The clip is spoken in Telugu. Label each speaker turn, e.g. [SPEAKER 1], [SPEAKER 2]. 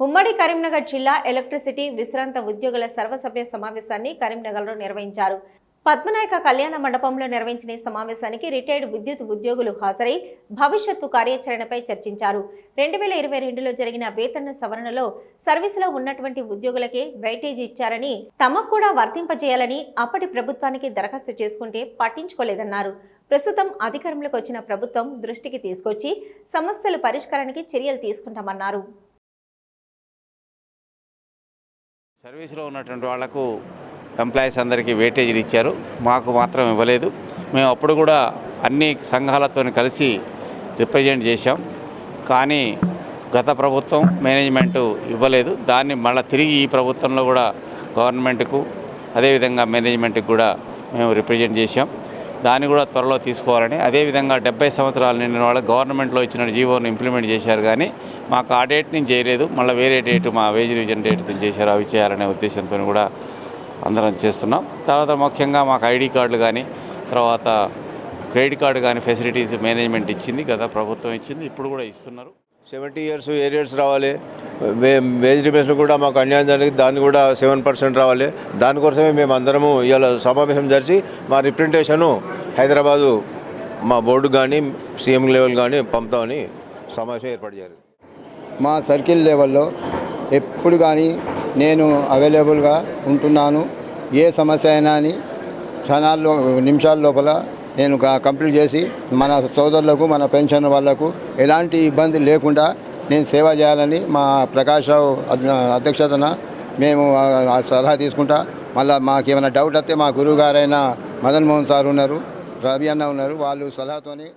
[SPEAKER 1] ఉమ్మడి కరీంనగర్ జిల్లా ఎలక్ట్రిసిటీ విశ్రాంత ఉద్యోగుల సర్వసభ్య సమావేశాన్ని కరీంనగర్లో నిర్వహించారు. పద్మనాయక కళ్యాణ మండపంలో నిర్వహించిన ఈ సమావేశానికి రిటైర్డ్ విద్యుత్ ఉద్యోగులు హాజరై భవిష్యత్తు కార్యాచరణపై చర్చించారు. రెండు వేల ఇరవై రెండులో జరిగిన వేతన సవరణలో సర్వీసులో ఉన్నటువంటి ఉద్యోగులకే వెయిటేజ్ ఇచ్చారని తమకు కూడా వర్తింపజేయాలని అప్పటి ప్రభుత్వానికి దరఖాస్తు చేసుకుంటే పట్టించుకోలేదన్నారు. ప్రస్తుతం అధికారంలోకి వచ్చిన ప్రభుత్వం దృష్టికి తీసుకొచ్చి సమస్యల పరిష్కారానికి చర్యలు తీసుకుంటామన్నారు.
[SPEAKER 2] సర్వీస్లో ఉన్నటువంటి వాళ్ళకు ఎంప్లాయీస్ అందరికీ వెయిటేజీలు ఇచ్చారు. మాకు మాత్రం ఇవ్వలేదు. మేము అప్పుడు కూడా అన్ని సంఘాలతో కలిసి రిప్రజెంట్ చేశాం. కానీ గత ప్రభుత్వం మేనేజ్మెంటు ఇవ్వలేదు. దాన్ని మళ్ళీ తిరిగి ఈ ప్రభుత్వంలో కూడా గవర్నమెంట్కు అదేవిధంగా మేనేజ్మెంట్కి కూడా మేము రిప్రజెంట్ చేశాం. దాన్ని కూడా త్వరలో తీసుకోవాలని. అదేవిధంగా డెబ్బై సంవత్సరాలు నిండిన వాళ్ళు గవర్నమెంట్లో ఇచ్చిన జీవోను ఇంప్లిమెంట్ చేశారు కానీ మాకు ఆ డేట్ నుంచి చేయలేదు. మళ్ళీ వేరే డేట్ మా వేజ్ రివిజన్ డేట్తో చేశారు. అవి చేయాలనే ఉద్దేశంతో కూడా అందరం చేస్తున్నాం. తర్వాత ముఖ్యంగా మాకు ఐడి కార్డులు కానీ తర్వాత క్రెడిట్ కార్డు కానీ ఫెసిలిటీస్ మేనేజ్మెంట్ ఇచ్చింది. గత ప్రభుత్వం ఇచ్చింది. ఇప్పుడు కూడా ఇస్తున్నారు.
[SPEAKER 3] సెవెంటీ ఇయర్స్ ఏరియర్స్ రావాలి. వే- వేజ్ రిబేషన్ కూడా మాకు అన్యాయం జరిగింది. దాన్ని కూడా సెవెన్ పర్సెంట్ రావాలి. దానికోసమే మేము అందరము ఇవాళ సమావేశం జరిచి మా రిప్రజెంటేషను హైదరాబాదు మా బోర్డు కానీ సీఎం లెవెల్ కానీ పంపుతామని సమావేశం ఏర్పాటు చేయాలి.
[SPEAKER 4] మా సర్కిల్ లెవెల్లో ఎప్పుడు కానీ నేను అవైలబుల్గా ఉంటున్నాను. ఏ సమస్య అయినా అని క్షణాల్లో నిమిషాల లోపల నేను కంప్లీట్ చేసి మన సోదరులకు మన పెన్షన్ వాళ్ళకు ఎలాంటి ఇబ్బంది లేకుండా నేను సేవ చేయాలని మా ప్రకాష్ రావు అధ్యక్షతన మేము సలహా తీసుకుంటా. మళ్ళీ మాకు ఏమైనా డౌట్ వస్తే మా గురువు గారైన మదన్ మోహన్ సార్ ఉన్నారు రవి అన్న ఉన్నారు వాళ్ళు సలహాతోని